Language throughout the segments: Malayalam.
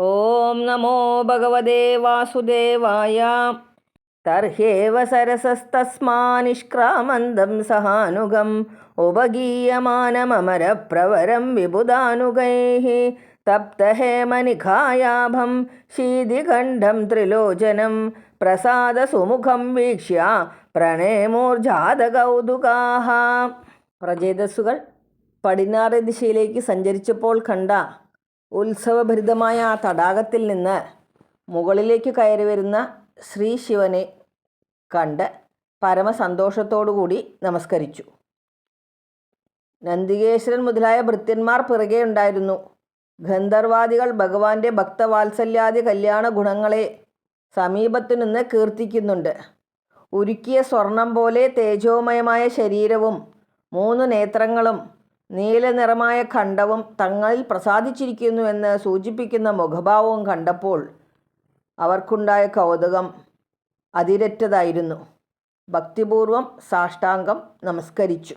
ഓം നമോ ഭഗവതേ വാസുദേവായ. തർഹേവ സരസസ്തസ്മാനിഷ്ക്രാമന്തം സഹാനുഗം ഉപഗീയമാനമരപ്രവരം വിബുധാനുഗൈः. തപ്തഹേമനിഖായാഭം ശീതിഖണ്ഡം ത്രിലോചനം പ്രസാദസുമുഖം വീക്ഷ്യ പ്രണയമൂർജാതകൗതുകാഹ. പ്രചേതസ്സുകൾ പടിഞ്ഞാറ് ദിശയിലേക്ക് സഞ്ചരിച്ചപ്പോൾ കണ്ട ഉത്സവഭരിതമായ ആ തടാകത്തിൽ നിന്ന് മുകളിലേക്ക് കയറി വരുന്ന ശ്രീ ശിവനെ കണ്ട് പരമസന്തോഷത്തോടുകൂടി നമസ്കരിച്ചു. നന്ദികേശ്വരൻ മുതലായ ഭൃത്യന്മാർ പിറകെ ഉണ്ടായിരുന്നു. ഗന്ധർവാദികൾ ഭഗവാന്റെ ഭക്തവാത്സല്യാദി കല്യാണ ഗുണങ്ങളെ സമീപത്തു നിന്ന് കീർത്തിക്കുന്നുണ്ട്. ഉരുക്കിയ സ്വർണം പോലെ തേജോമയമായ ശരീരവും മൂന്ന് നേത്രങ്ങളും നീലനിറമായ ഖണ്ഡവും തങ്ങളിൽ പ്രസാദിച്ചിരിക്കുന്നുവെന്ന് സൂചിപ്പിക്കുന്ന മുഖഭാവവും കണ്ടപ്പോൾ അവർക്കുണ്ടായ കൗതുകം അതിരറ്റതായിരുന്നു. ഭക്തിപൂർവം സാഷ്ടാംഗം നമസ്കരിച്ചു.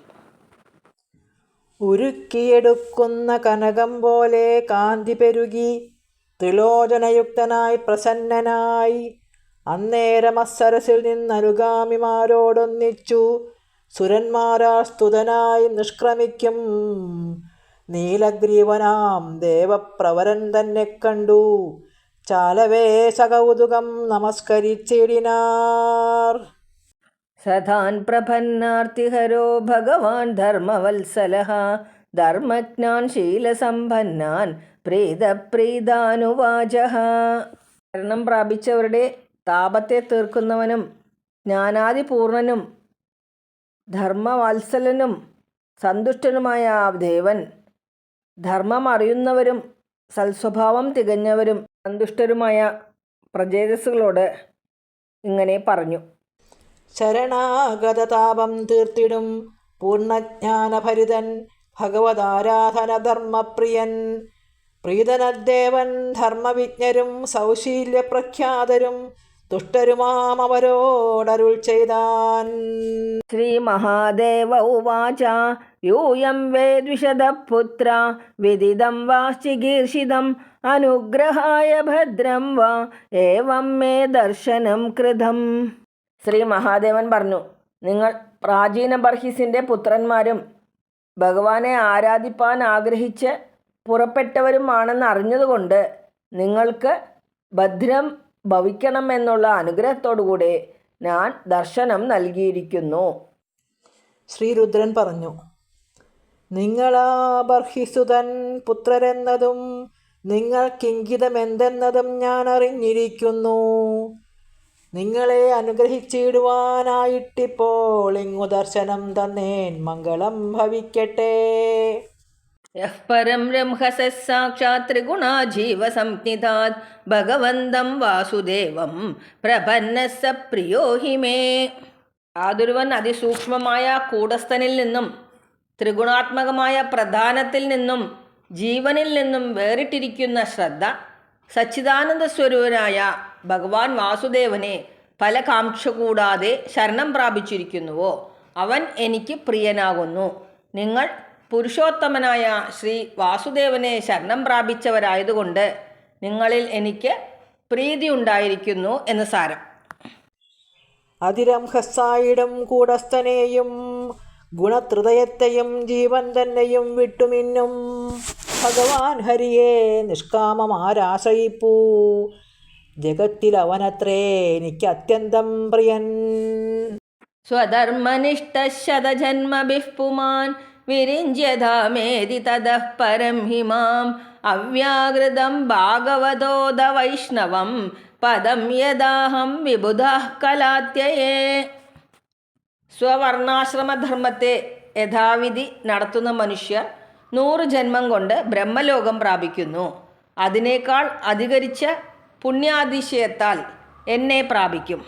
ഉരുക്കിയെടുക്കുന്ന കനകം പോലെ കാന്തി പെരുകി ത്രിലോചനയുക്തനായി പ്രസന്നനായി അന്നേരം അസരസിൽ നിന്നനുഗാമിമാരോടൊന്നിച്ചു സുരന്മാരാ സ്തുതനായി നിഷ്ക്രമിക്കും. നീലഗ്രീവനാം ദേവപ്രവരൻ തന്നെ കണ്ടു. ചാലവേ സകൗതുകം നമസ്കരിച്ചിടിനാർ. സദാൻ പ്രപന്നാർത്തിഹരോ ഭഗവാൻ ധർമ്മവത്സലഹ. ധർമ്മജ്ഞാൻ ശീലസമ്പന്നാൻ പ്രീതപ്രീതാനുവാച മരണം പ്രാപിച്ചവരുടെ താപത്തെ തീർക്കുന്നവനും ജ്ഞാനാദിപൂർണനും ധർമ്മവാത്സലനും സന്തുഷ്ടനുമായ ആ ദേവൻ ധർമ്മം അറിയുന്നവരും സൽസ്വഭാവം തികഞ്ഞവരും സന്തുഷ്ടരുമായ പ്രജേതസ്സുകളോട് ഇങ്ങനെ പറഞ്ഞു. ശരണാഗതതാപം തീർത്തിടും പൂർണജ്ഞാനഭരിതൻ ഭഗവതാരാധനധർമ്മപ്രിയൻ. പ്രീതനദ്ദേവൻ ധർമ്മവിജ്ഞരും സൗശീല്യപ്രഖ്യാതരും തുഷ്ടരുമാം അവരോടരുൾ ചെയ്താൻ. ശ്രീമഹാദേവ ഉവാച യൂയം വേദ്വിഷദ പുത്ര വിദിതം വാ ചികീർഷിതം അനുഗ്രഹായ ഭദ്രം വാ ഏവം മേ ദർശനം കൃതം. ശ്രീ മഹാദേവൻ പറഞ്ഞു നിങ്ങൾ പ്രാചീന ബർഹിസിന്റെ പുത്രന്മാരും ഭഗവാനെ ആരാധിപ്പാൻ ആഗ്രഹിച്ച് പുറപ്പെട്ടവരുമാണെന്ന് അറിഞ്ഞതുകൊണ്ട് നിങ്ങൾക്ക് ഭദ്രം ഭവിക്കണമെന്നുള്ള അനുഗ്രഹത്തോടുകൂടെ ഞാൻ ദർശനം നൽകിയിരിക്കുന്നു. ശ്രീരുദ്രൻ പറഞ്ഞു നിങ്ങളാബർഹിസുതൻ പുത്രരെന്നതും നിങ്ങൾക്കിങ്കിതമെന്തെന്നതും ഞാൻ അറിഞ്ഞിരിക്കുന്നു നിങ്ങളെ അനുഗ്രഹിച്ചിടുവാനായിട്ടിപ്പോൾ ഇങ്ങു ദർശനം തന്നേൻ മംഗളം ഭവിക്കട്ടെ. രംഹസ സാക്ഷാത് ത്രിഗുണാ ജീവസംജ്ഞിതാത് ഭഗവന്തം വാസുദേവം പ്രപന്ന പ്രിയോ ഹി മേ അതിസൂക്ഷ്മമായ കൂടസ്ഥനിൽ നിന്നും ത്രിഗുണാത്മകമായ പ്രധാനത്തിൽ നിന്നും ജീവനിൽ നിന്നും വേറിട്ടിരിക്കുന്ന ശ്രദ്ധ സച്ചിദാനന്ദ സ്വരൂപനായ ഭഗവാൻ വാസുദേവനെ പല കാംക്ഷ കൂടാതെ ശരണം പ്രാപിച്ചിരിക്കുന്നുവോ? അവൻ എനിക്ക് പ്രിയനാകുന്നു. നിങ്ങൾ പുരുഷോത്തമനായ ശ്രീ വാസുദേവനെ ശരണം പ്രാപിച്ചവരായതുകൊണ്ട് നിങ്ങളിൽ എനിക്ക് പ്രീതി ഉണ്ടായിരിക്കുന്നു എന്ന് സാരം. അതിരം ഹസ്സായിടം കൂടസ്ഥനെയും ഗുണത്രിതയത്തെയും ജീവൻ തന്നെയും വിട്ടുമിന്നും. ഭഗവാൻ ഹരിയെ നിഷ്കാമമാരാശയിപ്പൂ ജഗത്തിൽ അവനത്രേ എനിക്ക് അത്യന്തം പ്രിയൻ. സ്വധർമ്മനിഷ്ഠ സ്വധർമ്മനിഷ്ഠശതജന്മഭിः പുമാൻ വിരിഞ്യധാമേതി തതഃ പരം ഹിമാം. അവ്യാകൃതം ഭാഗവതോദ വൈഷ്ണവം. പദം യഥാഹം വിബുധഃ കലാത്യയേ. സ്വവർണാശ്രമധർമ്മത്തെ യഥാവിധി നടത്തുന്ന മനുഷ്യർ നൂറ് ജന്മം കൊണ്ട് ബ്രഹ്മലോകം പ്രാപിക്കുന്നു. അതിനേക്കാൾ അധികരിച്ച പുണ്യാതിശയത്താൽ എന്നെ പ്രാപിക്കും.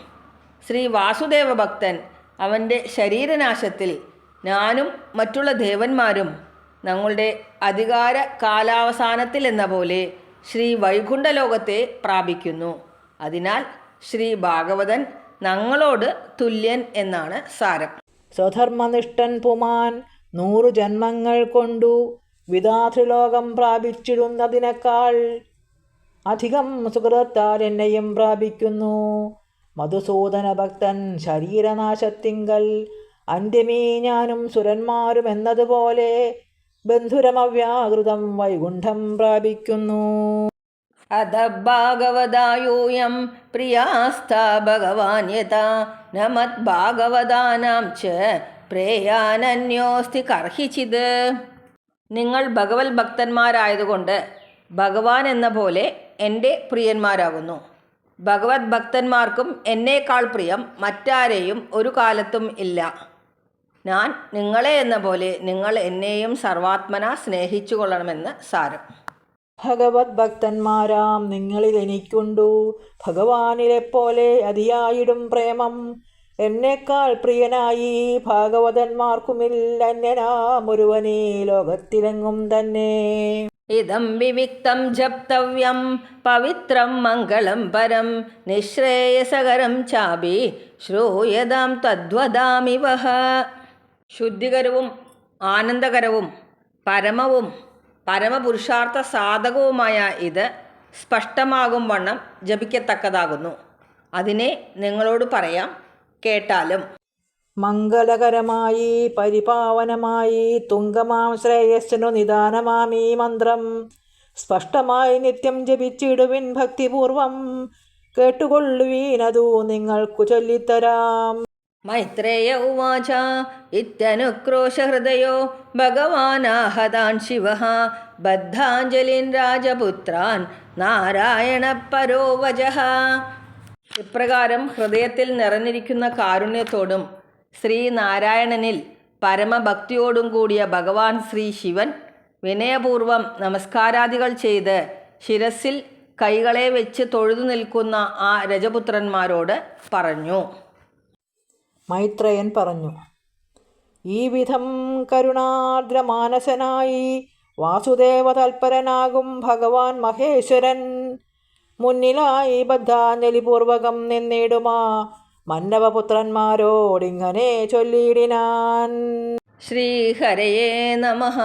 ശ്രീ വാസുദേവ ഭക്തൻ അവന്റെ ശരീരനാശത്തിൽ ഞാനും മറ്റുള്ള ദേവന്മാരും ഞങ്ങളുടെ അധികാര കാലാവസാനത്തിൽ എന്ന പോലെ ശ്രീ വൈകുണ്ഠലോകത്തെ പ്രാപിക്കുന്നു. അതിനാൽ ശ്രീ ഭാഗവതൻ ഞങ്ങളോട് തുല്യൻ എന്നാണ് സാരം. സ്വധർമ്മനിഷ്ഠൻ പുമാൻ നൂറു ജന്മങ്ങൾ കൊണ്ടു വിധാതൃലോകം പ്രാപിച്ചിടുന്നതിനേക്കാൾ അധികം സുഹൃത്താൽ എന്നെയും പ്രാപിക്കുന്നു. മധുസൂദന ഭക്തൻ ശരീരനാശത്തിങ്കൽ അന്ത്യമേ ഞാനും സുരന്മാരും എന്നതുപോലെ ബന്ധുരമവ്യാകൃതം വൈകുണ്ഠം പ്രാപിക്കുന്നു. അധ ഭാഗവതായൂയം പ്രിയാസ്ഥാ ഭഗവാൻ യഥാ ന മദ്ഭാഗവതാനാം ച പ്രേയാനന്യോസ്തി കർഹിച്ചിത്. നിങ്ങൾ ഭഗവത് ഭക്തന്മാരായതുകൊണ്ട് ഭഗവാൻ എന്ന പോലെ എന്റെ പ്രിയന്മാരാകുന്നു. ഭഗവത് ഭക്തന്മാർക്കും എന്നേക്കാൾ പ്രിയം മറ്റാരെയും ഒരു കാലത്തും ഇല്ല. ഞാൻ നിങ്ങളെ എന്ന പോലെ നിങ്ങൾ എന്നെയും സർവാത്മന സ്നേഹിച്ചു കൊള്ളണമെന്ന് സാരം. ഭഗവത് ഭക്തന്മാരാം നിങ്ങളിൽ എനിക്കുണ്ടു. ഭഗവാനിലെപ്പോലെ അതിയായിടും പ്രേമം. എന്നേക്കാൾ പ്രിയനായി ഭാഗവതന്മാർക്കുമില്ല അന്യനാം ഒരുവനീ ലോകത്തിലെങ്ങും തന്നെ. ഇതം വിവിക്തം ജപ്തവ്യം പവിത്രം മംഗളം പരം നിശ്രേയസകരം ചാപി ശ്രൂയതാം തദ്വദാമിവഹ. ശുദ്ധികരവും ആനന്ദകരവും പരമവും പരമപുരുഷാർത്ഥ സാധകവുമായ ഇത് സ്പഷ്ടമാകും വണ്ണം ജപിക്കത്തക്കതാകുന്നു. അതിനെ നിങ്ങളോട് പറയാം കേട്ടാലും. മംഗളകരമായി പരിപാവനമായി തുങ്കമാം ശ്രേയസ്സിനു നിദാനമാം ഈ മന്ത്രം. സ്പഷ്ടമായി നിത്യം ജപിച്ചിടുവിൻ ഭക്തിപൂർവം. കേട്ടുകൊള്ളുവീനതു നിങ്ങൾക്കു ചൊല്ലിത്തരാം. മൈത്രേയ ഉവാച. ഇത്യനുക്രോശഹൃദയോ ഭഗവാനാഹതാൻ ശിവ. ബദ്ധാഞ്ജലിൻ രാജപുത്രാൻ നാരായണ വജ. ഇപ്രകാരം ഹൃദയത്തിൽ നിറഞ്ഞിരിക്കുന്ന കാരുണ്യത്തോടും ശ്രീനാരായണനിൽ പരമഭക്തിയോടും കൂടിയ ഭഗവാൻ ശ്രീ ശിവൻ വിനയപൂർവം നമസ്കാരാദികൾ ചെയ്ത് ശിരസിൽ കൈകളെ വെച്ച് തൊഴുതു നിൽക്കുന്ന ആ രജപുത്രന്മാരോട് പറഞ്ഞു. മൈത്രേയൻ പറഞ്ഞു ഈ വിധം കരുണാർദ്രമാനസനായി വാസുദേവ തൽപരനാകും ഭഗവാൻ മഹേശ്വരൻ. മുന്നിലായി ബദ്ധാഞ്ജലിപൂർവകം നിന്നിടുമാ മന്നവപുത്രന്മാരോടിങ്ങനെ ചൊല്ലിയിടിനാൻ. ശ്രീഹരയേ നമഃ.